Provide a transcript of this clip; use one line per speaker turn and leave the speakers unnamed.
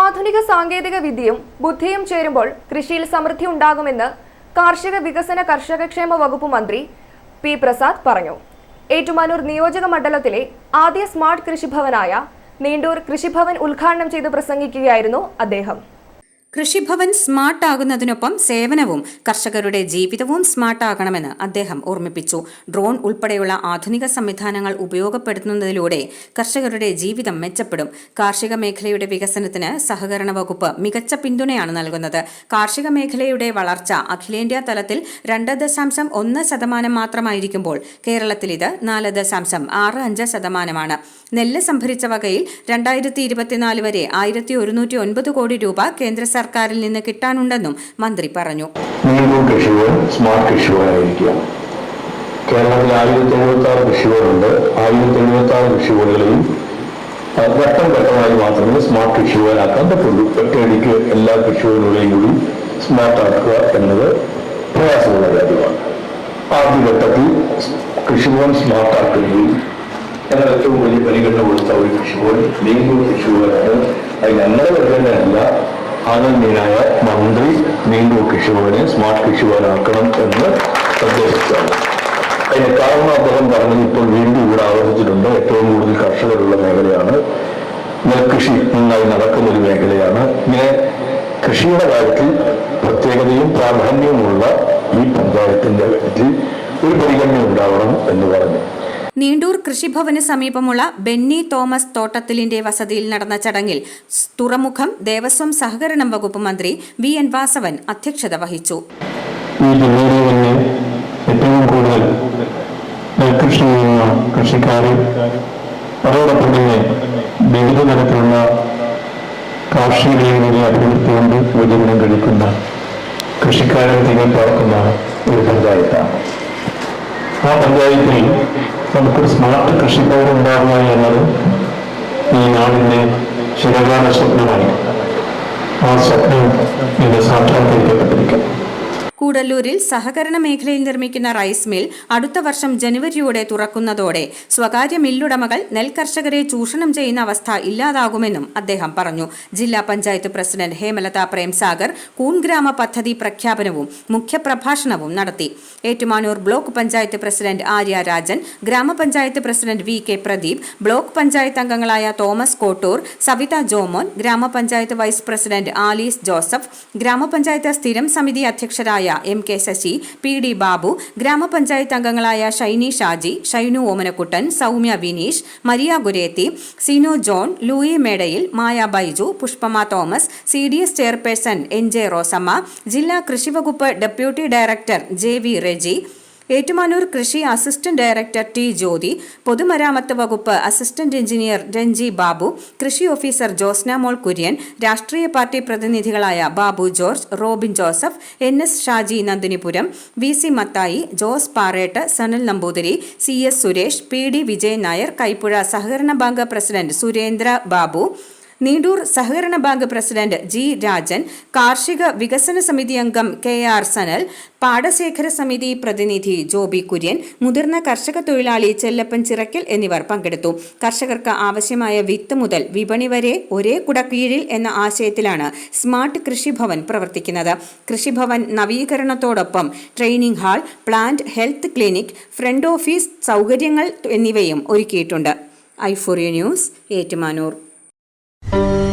ആധുനിക സാങ്കേതിക വിദ്യയും ബുദ്ധിയും ചേരുമ്പോൾ കൃഷിയിൽ സമൃദ്ധി ഉണ്ടാകുമെന്ന് കാർഷിക വികസന കർഷകക്ഷേമ വകുപ്പ് മന്ത്രി പി പ്രസാദ് പറഞ്ഞു. ഏറ്റുമാനൂർ നിയോജക മണ്ഡലത്തിലെ ആദ്യ സ്മാർട്ട് കൃഷിഭവനായ നീണ്ടൂർ കൃഷിഭവൻ ഉദ്ഘാടനം ചെയ്ത് പ്രസംഗിക്കുകയായിരുന്നു അദ്ദേഹം.
കൃഷിഭവൻ സ്മാർട്ട് ആകുന്നതിനൊപ്പം സേവനവും കർഷകരുടെ ജീവിതവും സ്മാർട്ട് ആകണമെന്ന് അദ്ദേഹം ഓർമ്മിപ്പിച്ചു. ഡ്രോൺ ഉൾപ്പെടെയുള്ള ആധുനിക സംവിധാനങ്ങൾ ഉപയോഗപ്പെടുത്തുന്നതിലൂടെ കർഷകരുടെ ജീവിതം മെച്ചപ്പെടും. കാർഷിക മേഖലയുടെ വികസനത്തിന് സഹകരണ വകുപ്പ് മികച്ച പിന്തുണയാണ് നൽകുന്നത്. കാർഷിക മേഖലയുടെ വളർച്ച അഖിലേന്ത്യാ തലത്തിൽ രണ്ട് ദശാംശം ഒന്ന് ശതമാനം മാത്രമായിരിക്കുമ്പോൾ കേരളത്തിൽ ഇത് നാല് ദശാംശം ആറ് അഞ്ച് ശതമാനമാണ്. നെല്ല് സംഭരിച്ച വകയിൽ രണ്ടായിരത്തി ഇരുപത്തിനാല് വരെ ആയിരത്തി ഒരുന്നൂറ്റി ഒൻപത് കോടി രൂപ കേന്ദ്ര സർക്കാരിൽ നിന്ന് കിട്ടാനുണ്ടെന്നും മന്ത്രി പറഞ്ഞു.
കേരളത്തിൽ ആയിരത്തി എഴുപത്തി ആറ് കൃഷിഭവനുണ്ട് ആയിരത്തി എഴുപത്തി ആറ് കൃഷിഭവനുകളെയും ഘട്ടം ഘട്ടമായി മാത്രമേ സ്മാർട്ട് കൃഷിഭവനാക്കാൻ പറ്റുള്ളൂ. ഒറ്റയടിക്ക് എല്ലാ കൃഷിഭവനുകളെയും കൂടി സ്മാർട്ട് ആക്കുക എന്നത് പ്രയാസമുള്ള കാര്യമാണ്. ആദ്യഘട്ടത്തിൽ കൃഷിഭവൻ സ്മാർട്ട് ആക്കുകയും ഏറ്റവും വലിയ പരിഗണന കൊടുത്ത ഒരു കൃഷിഭവൻ നീണ്ടൂർ കൃഷിഭവനാണ്. അത് ഞങ്ങളുടെ പരിഗണനയല്ല ആനന്ദീയനായ മന്ത്രി നീണ്ടൂർ കൃഷിഭവനെ സ്മാർട്ട് കൃഷിഭവനാക്കണം എന്ന് നിർദ്ദേശിച്ചാണ് അതിന് കാരണം അദ്ദേഹം പറഞ്ഞത് ഇപ്പോൾ വീണ്ടും ഇവിടെ ആവർത്തിച്ചിട്ടുണ്ട് ഏറ്റവും കൂടുതൽ കർഷകരുള്ള മേഖലയാണ്. നെൽകൃഷി നന്നായി നടക്കുന്ന ഒരു മേഖലയാണ്. ഇങ്ങനെ കൃഷിയുടെ കാര്യത്തിൽ പ്രത്യേകതയും പ്രാധാന്യവുമുള്ള ഈ പഞ്ചായത്തിന്റെ ഒരു പരിഗണന ഉണ്ടാവണം എന്ന് പറഞ്ഞു.
നീണ്ടൂർ കൃഷിഭവന് സമീപമുള്ള ബെന്നി തോമസ് തോട്ടത്തിലിന്റെ വസതിയിൽ നടന്ന ചടങ്ങിൽ തുറമുഖം ദേവസ്വം സഹകരണം വകുപ്പ് മന്ത്രി വി എൻ വാസവൻ അധ്യക്ഷത വഹിച്ചു.
ഈ തന്നെ തന്നെ തിരികെ പാർക്കുന്ന ഒരു പഞ്ചായത്താണ്. ആ പഞ്ചായത്തിൽ നമുക്കൊരു സ്മാർട്ട് കൃഷിഭവൻ ഉണ്ടാകുക എന്നത് ഈ നാടിന്റെ ചിരകാല സ്വപ്നമായി ആ സ്വപ്നം ഇന്ന് സാക്ഷാത്കരിക്കപ്പെട്ടിരിക്കുന്നു
കൂടല്ലൂരിൽ സഹകരണ മേഖലയിൽ നിർമ്മിക്കുന്ന റൈസ് മിൽ അടുത്ത വർഷം ജനുവരിയോടെ തുറക്കുന്നതോടെ സ്വകാര്യ മില്ലുടമകൾ നെൽകർഷകരെ ചൂഷണം ചെയ്യുന്ന അവസ്ഥ ഇല്ലാതാകുമെന്നും അദ്ദേഹം പറഞ്ഞു. ജില്ലാ പഞ്ചായത്ത് പ്രസിഡന്റ് ഹേമലത പ്രേംസാഗർ കൂൺഗ്രാമ പദ്ധതി പ്രഖ്യാപനവും മുഖ്യപ്രഭാഷണവും നടത്തി. ഏറ്റുമാനൂർ ബ്ലോക്ക് പഞ്ചായത്ത് പ്രസിഡന്റ് ആര്യ രാജൻ ഗ്രാമപഞ്ചായത്ത് president V K Pradeep block panchayat അംഗങ്ങളായ തോമസ് കോട്ടൂർ സവിത ജോമോൻ ഗ്രാമപഞ്ചായത്ത് വൈസ് പ്രസിഡന്റ് ആലീസ് ജോസഫ് ഗ്രാമപഞ്ചായത്ത് സ്ഥിരം സമിതി അധ്യക്ഷരായ M K Sasi P D Babu ഗ്രാമപഞ്ചായത്ത് അംഗങ്ങളായ Shiny Shaji Shinu Omanakuttan Soumya Vineesh Maria Gurethi Sinu John Louis Medayil Maya Baiju Pushpama Thomas C D S chairperson N J Rosamma ജില്ലാ കൃഷിവകുപ്പ് deputy director J V Reji Ettumanoor കൃഷി assistant director T ജ്യോതി പൊതുമരാമത്ത് വകുപ്പ് assistant engineer Ranji Babu കൃഷി officer Josna മോൾ കുര്യൻ രാഷ്ട്രീയ party പ്രതിനിധികളായ Babu George Robin Joseph N S Shaji Nandinipuram V C Mathai Jose Parett Sanal Namboothiri C S Suresh P D Vijayan Nair Kaipuzha സഹകരണ bank president Surendra Babu Neendoor സഹകരണ bank president G Rajan കാർഷിക വികസന സമിതി അംഗം K R Sanal പാടശേഖര സമിതി പ്രതിനിധി ജോബി കുര്യൻ മുതിർന്ന കർഷക തൊഴിലാളി ചെല്ലപ്പൻ ചിറക്കൽ എന്നിവർ പങ്കെടുത്തു. കർഷകർക്ക് ആവശ്യമായ വിത്ത് മുതൽ വിപണി വരെ ഒരേ കുടക്കീഴിൽ എന്ന ആശയത്തിലാണ് സ്മാർട്ട് കൃഷിഭവൻ പ്രവർത്തിക്കുന്നത്. കൃഷിഭവൻ നവീകരണത്തോടൊപ്പം training hall plant health clinic front office സൗകര്യങ്ങൾ എന്നിവയും ഒരുക്കിയിട്ടുണ്ട്. ഐഫോറിയ ന്യൂസ് ഏറ്റുമാനൂർ. Thank you.